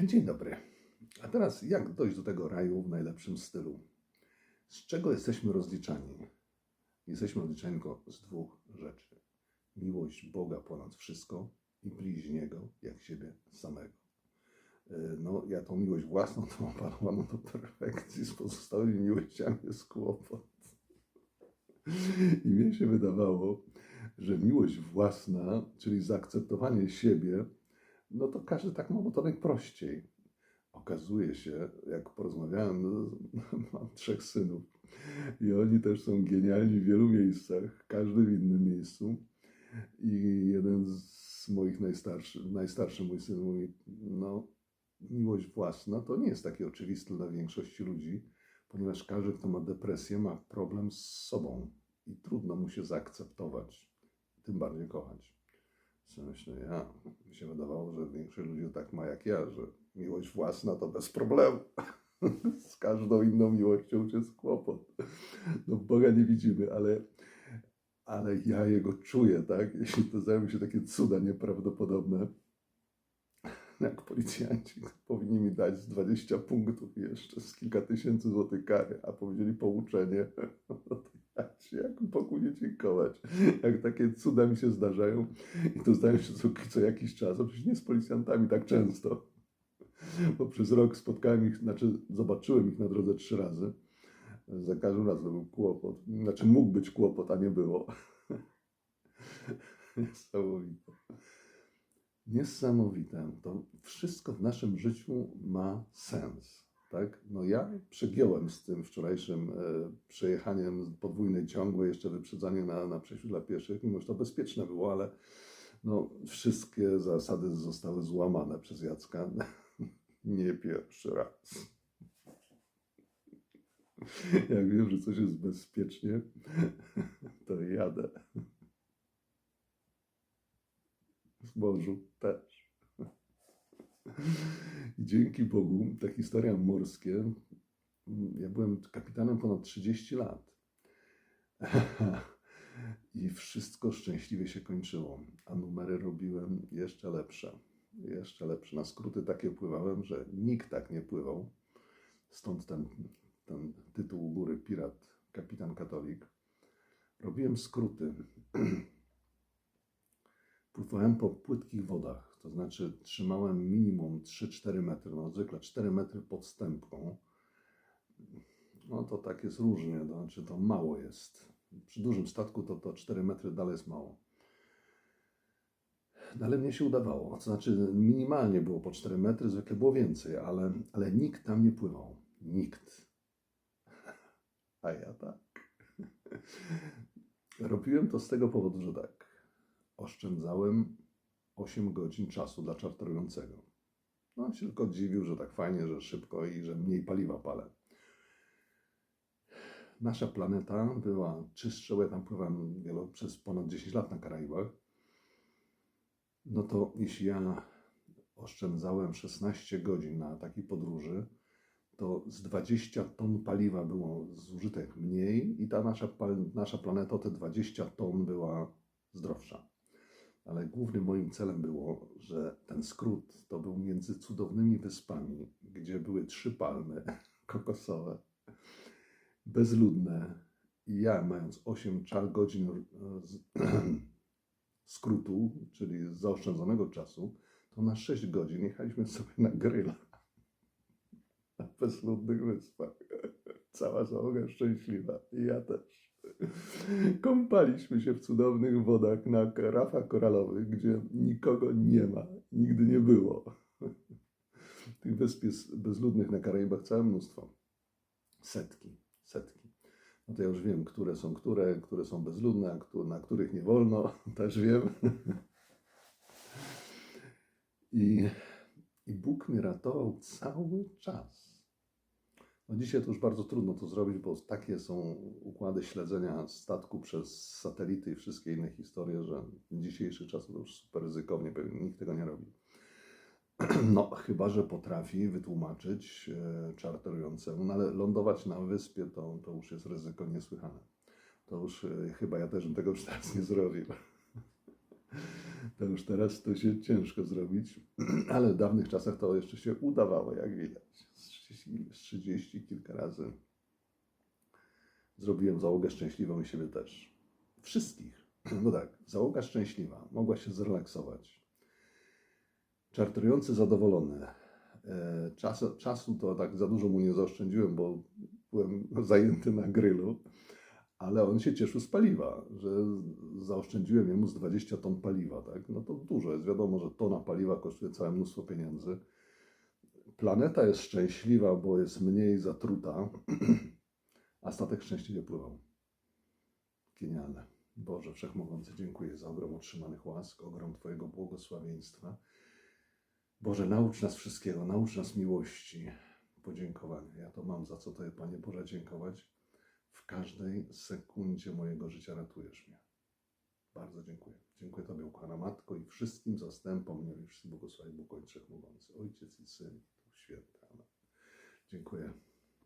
Dzień dobry. A teraz jak dojść do tego raju w najlepszym stylu? Z czego jesteśmy rozliczani? Jesteśmy rozliczani tylko z dwóch rzeczy. Miłość Boga ponad wszystko i bliźniego jak siebie samego. Yy, No, ja tą miłość własną to opanowaną do perfekcji, z pozostałymi miłościami jest kłopot. I mnie się wydawało, że miłość własna, czyli zaakceptowanie siebie, no to każdy tak ma, bo to. Okazuje się, jak porozmawiałem, mam trzech synów i oni też są genialni w wielu miejscach, każdy w innym miejscu. I jeden z moich najstarszych, najstarszy mój syn mówi, no miłość własna to nie jest takie oczywiste dla większości ludzi, ponieważ każdy, kto ma depresję, ma problem z sobą i trudno mu się zaakceptować, tym bardziej kochać. Co myślę, ja, mi się wydawało, że większość ludzi tak ma jak ja, że miłość własna to bez problemu. Z każdą inną miłością jest kłopot. No Boga nie widzimy, ale, ale ja Jego czuję, tak? Jeśli to zdają się takie cuda nieprawdopodobne, jak policjanci powinni mi dać z 20 punktów jeszcze, z kilka tysięcy złotych kary, a powiedzieli pouczenie, no jak Bogu nie dziękować. Jak takie cuda mi się zdarzają i to zdają się co, co jakiś czas, a przecież nie z policjantami tak często, bo przez rok spotkałem ich, znaczy zobaczyłem ich na drodze trzy razy. Za każdym razem był kłopot, znaczy mógł być kłopot, a nie było. Niesamowite. Niesamowite. To wszystko w naszym życiu ma sens. Tak? No ja przegiąłem z tym wczorajszym e, przejechaniem podwójnej ciągłej, jeszcze wyprzedzanie na, na przejściu dla pieszych, mimo że to bezpieczne było, ale no, wszystkie zasady zostały złamane przez Jacka. Nie pierwszy raz. Jak wiem, że coś jest bezpiecznie, to jadę. W morzu też. Dzięki Bogu te historie morskie, ja byłem kapitanem ponad 30 lat. I wszystko szczęśliwie się kończyło, a numery robiłem jeszcze lepsze. Jeszcze lepsze. Na skróty takie pływałem, że nikt tak nie pływał. Stąd ten, ten tytuł u góry Pirat, kapitan katolik. Robiłem skróty. Pływałem po płytkich wodach, to znaczy trzymałem minimum 3-4 metry, no zwykle 4 metry pod stępką. No to tak jest różnie, to znaczy to mało jest. Przy dużym statku to, to 4 metry dalej jest mało. Ale mnie się udawało, to znaczy minimalnie było po 4 metry, zwykle było więcej, ale, ale nikt tam nie pływał. Nikt. A ja tak. Robiłem to z tego powodu, że tak oszczędzałem 8 godzin czasu dla czarterującego. No, on się tylko dziwił, że tak fajnie, że szybko i że mniej paliwa palę. Nasza planeta była czystsza, bo ja tam pływałem wielo, przez ponad 10 lat na Karaibach. No to jeśli ja oszczędzałem 16 godzin na takiej podróży, to z 20 ton paliwa było zużytych mniej i ta nasza, nasza planeta o te 20 ton była zdrowsza ale głównym moim celem było, że ten skrót to był między cudownymi wyspami, gdzie były trzy palmy kokosowe, bezludne. I ja, mając 8 czar godzin z, skrótu, czyli zaoszczędzonego czasu, to na 6 godzin jechaliśmy sobie na gryla na bezludnych wyspach. Cała załoga szczęśliwa. I ja też. Kąpaliśmy się w cudownych wodach na rafach koralowych, gdzie nikogo nie ma, nigdy nie było. Tych wysp jest bezludnych na Karaibach całe mnóstwo. Setki, setki. No to ja już wiem, które są które, które są bezludne, na których nie wolno, też wiem. I, I Bóg mnie ratował cały czas. No dzisiaj to już bardzo trudno to zrobić, bo takie są układy śledzenia statku przez satelity i wszystkie inne historie, że w dzisiejszych czasach to już super ryzykownie, nikt tego nie robi. No, chyba, że potrafi wytłumaczyć e, czarterującemu, no ale lądować na wyspie to, to już jest ryzyko niesłychane. To już e, chyba ja też bym tego już teraz nie zrobił. To już teraz to się ciężko zrobić, ale w dawnych czasach to jeszcze się udawało, jak widać. Z 30, z 30 kilka razy zrobiłem załogę szczęśliwą i siebie też. Wszystkich. No tak, załoga szczęśliwa, mogła się zrelaksować. Czarterujący zadowolony. E, Czasu, czasu to tak za dużo mu nie zaoszczędziłem, bo byłem zajęty na grylu, ale on się cieszył z paliwa, że zaoszczędziłem jemu z 20 ton paliwa, tak? No to dużo jest. Wiadomo, że tona paliwa kosztuje całe mnóstwo pieniędzy. Planeta jest szczęśliwa, bo jest mniej zatruta, a statek szczęśliwie pływał. Genialne. Boże Wszechmogący, dziękuję za ogrom otrzymanych łask, ogrom Twojego błogosławieństwa. Boże, naucz nas wszystkiego, naucz nas miłości, podziękowania. Ja to mam za co Tobie, Panie Boże, dziękować. W każdej sekundzie mojego życia ratujesz mnie. Bardzo dziękuję. Dziękuję Tobie, ukochana Matko, i wszystkim zastępom, nie wiem, wszystkim błogosławi Bóg Ojciec Ojciec i Syn, Amen. Dziękuję.